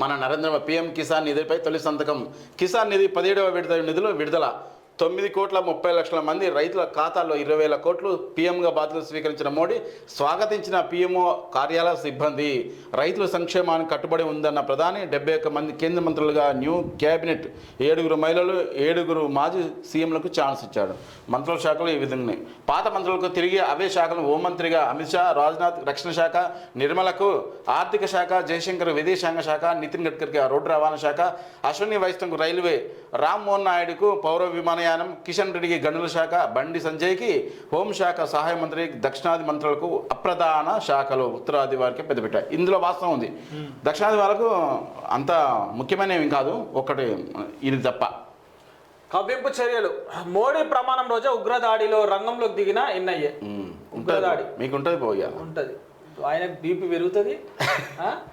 మన నరేంద్ర పిఎం కిసాన్ నిధిపై తొలి సంతకం. కిసాన్ నిధి పదిహేడవ విడత నిధులు విడుదల. తొమ్మిది కోట్ల ముప్పై లక్షల మంది రైతుల ఖాతాల్లో ఇరవై వేల కోట్లు పీఎంగా బాధ్యతలు స్వీకరించిన మోడీ స్వాగతించిన పీఎంఓ కార్యాలయ సిబ్బంది. రైతుల సంక్షేమానికి కట్టుబడి ఉందన్న ప్రధాని డెబ్బై ఒక్క మంది కేంద్ర మంత్రులుగా న్యూ క్యాబినెట్ ఏడుగురు మహిళలు ఏడుగురు మాజీ సీఎంలకు ఛాన్స్ ఇచ్చాడు. మంత్రుల శాఖలు ఈ విధంగా పాత మంత్రులకు తిరిగి అవే శాఖలు హోంమంత్రిగా అమిత్ షా రాజ్నాథ్ రక్షణ శాఖ నిర్మలకు ఆర్థిక శాఖ జయశంకర్ విదేశాంగ శాఖ నితిన్ గడ్కరీకి రోడ్డు రవాణా శాఖ అశ్విని వైష్ణవ్కు రైల్వే రామ్మోహన్ నాయుడుకు పౌర విమానయానం కిషన్ రెడ్డికి గనుల శాఖ బండి సంజయ్కి హోంశాఖ సహాయ మంత్రి దక్షిణాది మంత్రులకు అప్రధాన శాఖలు ఉత్తరాది వారికి పెద్దపెట్టాయి ఇందులో వాస్తవం ఉంది. దక్షిణాది వాళ్ళకు అంత ముఖ్యమైనవి కాదు ఒకటి ఇది తప్ప. కవ్వింపు చర్యలు. మోడీ ప్రమాణం రోజే ఉగ్రదాడిలో రంగంలోకి దిగిన ఎన్ఐఏ ఉగ్రదాడి. మీకు ఉంటుంది పోయా ఉంటది. ఆయన బీపీ పెరుగుతుంది?